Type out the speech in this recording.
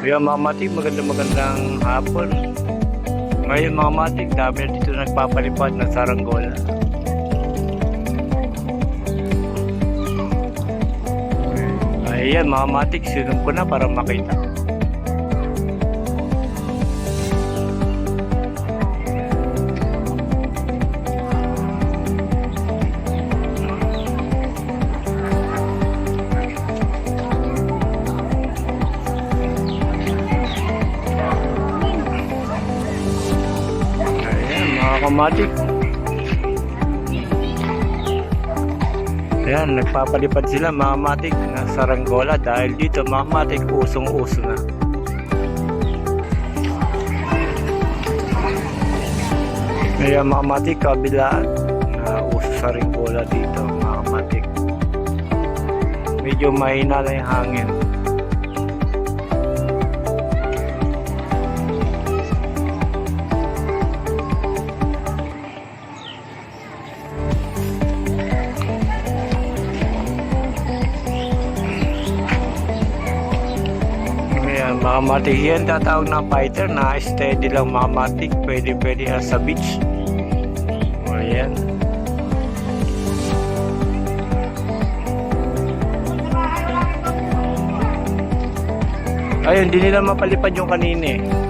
Kaya mga matik, maganda magandang hapon. Ngayon mga matik, dami na dito nagpapalipad ng saranggola. Ayan mga matik, sinum ko na para makita. Ayan mga kamatik. Ayan, nagpapalipad sila mga matik na saranggola dahil dito mga matik usong-uso na. Ayan mga matik, kabilaan na uso saranggola dito mga matik. Medyo mahina na yung hangin. Matik yan tatawag na fighter na steady lang mga matik. Pwede pwede yan sa beach. Ayan. Ayun, di nila mapalipad yung kanina eh.